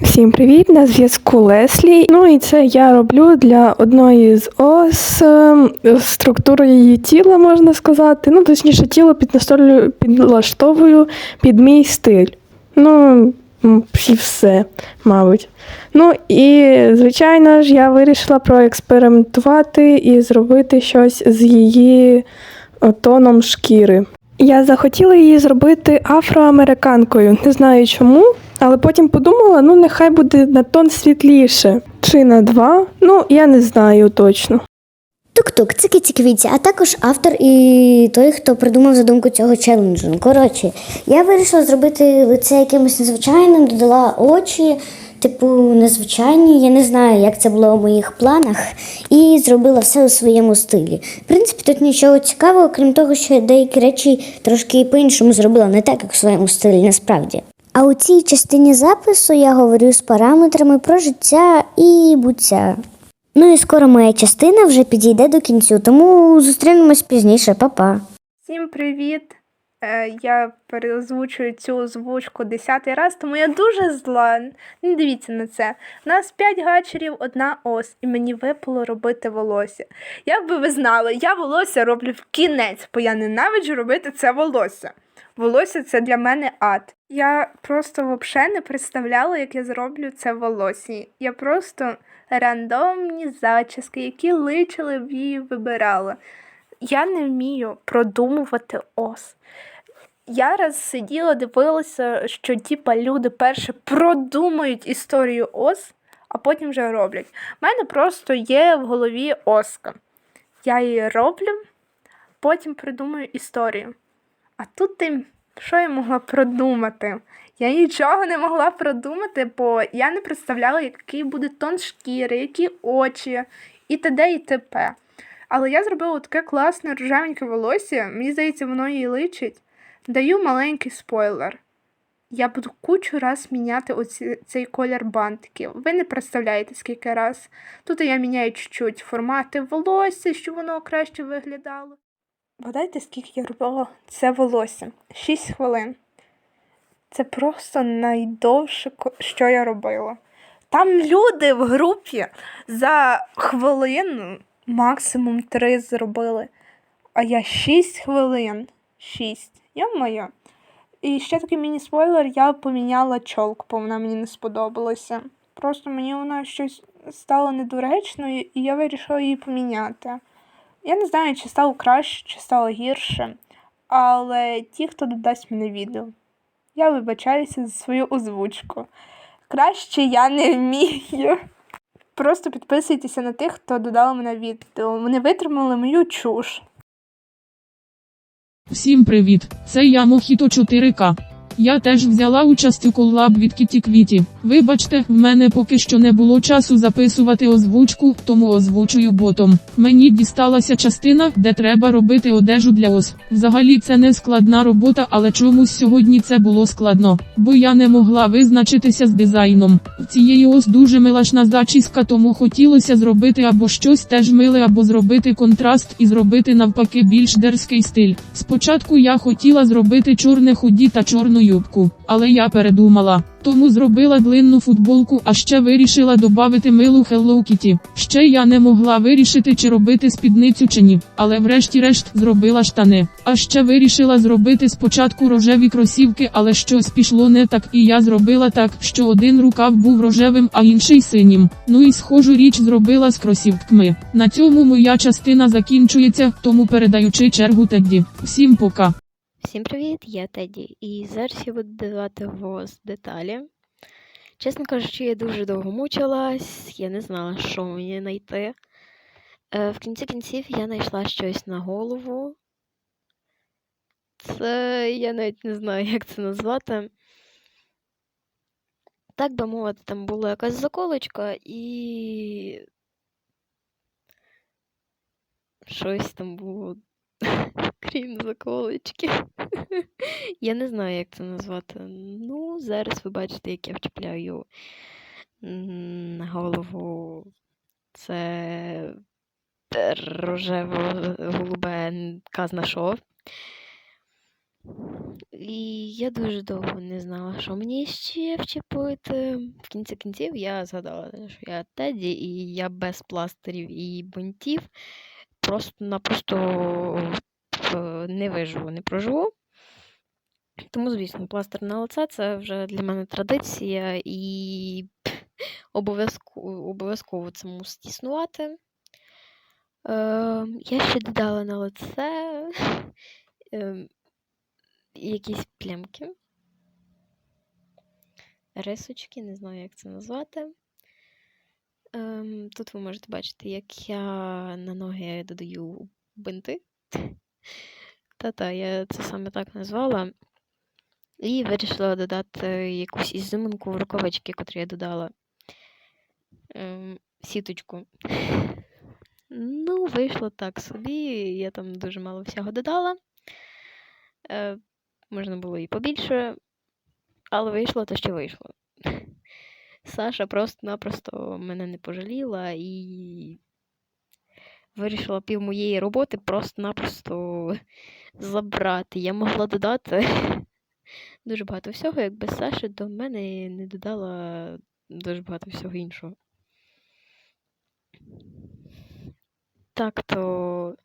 Всім привіт! На зв'язку Леслі. Ну і це я роблю для одної з ос ем, структуру її тіла, можна сказати. Ну, точніше, тіло підлаштовую під мій стиль. Ну, і все, мабуть. Ну і, звичайно ж, я вирішила проекспериментувати і зробити щось з її е, тоном шкіри. Я захотіла її зробити афроамериканкою. Не знаю чому, але потім подумала, ну нехай буде на тон світліше. Чи на два? Ну, я не знаю точно. Тук-тук, цики-цики-віці, а також автор і той, хто придумав задумку цього челенджу. Ну, Коротше, я вирішила зробити лице якимось незвичайним, додала очі, типу, незвичайні. Я не знаю, як це було у моїх планах, і зробила все у своєму стилі. В принципі, тут нічого цікавого, крім того, що я деякі речі трошки по-іншому зробила, не так, як в своєму стилі, насправді. А у цій частині запису я говорю з параметрами про життя і буття. Ну і скоро моя частина вже підійде до кінцю, тому зустрінемось пізніше, Па-па. Всім привіт! Е, Я переозвучую цю озвучку десятий раз, тому я дуже зла. Не дивіться на це. У нас 5 гачерів, одна ос, і мені випало робити волосся. Як би ви знали, я волосся роблю в кінець, бо я ненавиджу робити це волосся. Волосся це для мене ад. Я просто взагалі не представляла, як я зроблю це волосся. Я просто рандомні зачіски, які личили б її вибирала. Я не вмію продумувати ос. Я раз сиділа, дивилася, що типа люди перше продумають історію ос, а потім вже роблять. У мене просто є в голові оска. Я її роблю, потім придумаю історію. А тут ти, що я могла продумати? Я нічого не могла продумати, бо я не представляла, який буде тон шкіри, які очі, і т.д. і т.п. Але я зробила таке класне рожевеньке волосся, мені здається, воно їй личить. Даю маленький спойлер. Я буду кучу раз міняти оці, цей колір бантиків. Ви не представляєте, скільки раз. Тут я міняю чуть-чуть формати волосся, щоб воно краще виглядало. Вгадайте, скільки я робила це волосся? 6 хвилин. Це просто найдовше, що я робила. Там люди в групі за хвилину, максимум три зробили. А я 6 хвилин. 6. Я моя. І ще такий міні-спойлер, я поміняла чолку, бо вона мені не сподобалася. Просто мені вона щось стало недоречною, і я вирішила її поміняти. Я не знаю, чи стало краще, чи стало гірше, але ті, хто додасть мене відео, я вибачаюся за свою озвучку. Краще я не вмію. Просто підписуйтеся на тих, хто додав мене відео. Вони витримали мою чуш. Всім привіт! Це я Мохіто 4К. Я теж взяла участь у коллаб від Кіті Квіті. Вибачте, в мене поки що не було часу записувати озвучку, тому озвучую ботом. Мені дісталася частина, де треба робити одежу для ос. Взагалі це не складна робота, але чомусь сьогодні це було складно, бо я не могла визначитися з дизайном. В цієї ос дуже милашна зачіска, тому хотілося зробити або щось теж миле, або зробити контраст і зробити навпаки більш дерзкий стиль. Спочатку я хотіла зробити чорне худі та чорну юбку, але я передумала. Тому зробила длинну футболку, а ще вирішила додати милу Hello Kitty. Ще я не могла вирішити, чи робити спідницю чи ні, але врешті-решт зробила штани. А ще вирішила зробити спочатку рожеві кросівки, але щось пішло не так, і я зробила так, що один рукав був рожевим, а інший синім. Ну і схожу річ зробила з кросівками. На цьому моя частина закінчується, тому передаючи чергу Тедді. Всім пока. Всім привіт, я Теді, і зараз я буду давати вас деталі. Чесно кажучи, я дуже довго мучилась, я не знала, що мені знайти. Е, в кінці кінців я знайшла щось на голову. Це я навіть не знаю, як це назвати. Так би мовити, там була якась заколочка і. Щось там було крім заколочки. Я не знаю, як це назвати. Ну, зараз ви бачите, як я вчіпляю на голову це рожево-голубе казна шов. І я дуже довго не знала, що мені ще вчепити. В кінці кінців я згадала, що я Теді, і я без пластирів і бинтів просто-напросто не виживу, не проживу. Тому, звісно, пластир на лице це вже для мене традиція, і обов'язково, обов'язково це мусить існувати. Е, я ще додала на лице е, якісь плямки, рисочки, не знаю, як це назвати. Ем, тут ви можете бачити, як я на ноги додаю бинти. Та-та, я це саме так назвала. І вирішила додати якусь ізюминку в рукавички, котрі я додала. Ем, сіточку. Ну, вийшло так собі. Я там дуже мало всього додала. Е, можна було і побільше, але вийшло те, що вийшло. Саша просто-напросто мене не пожаліла і вирішила пів моєї роботи просто-напросто забрати. Я могла додати дуже багато всього, якби Саша до мене не додала дуже багато всього іншого. Так то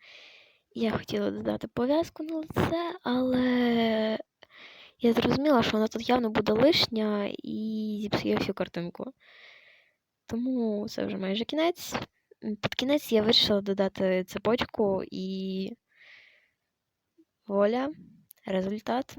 я хотіла додати пов'язку на лице, але я зрозуміла, що вона тут явно буде лишня і зіпсує всю картинку. Тому це вже майже кінець. Під кінець я вирішила додати цепочку і воля, результат.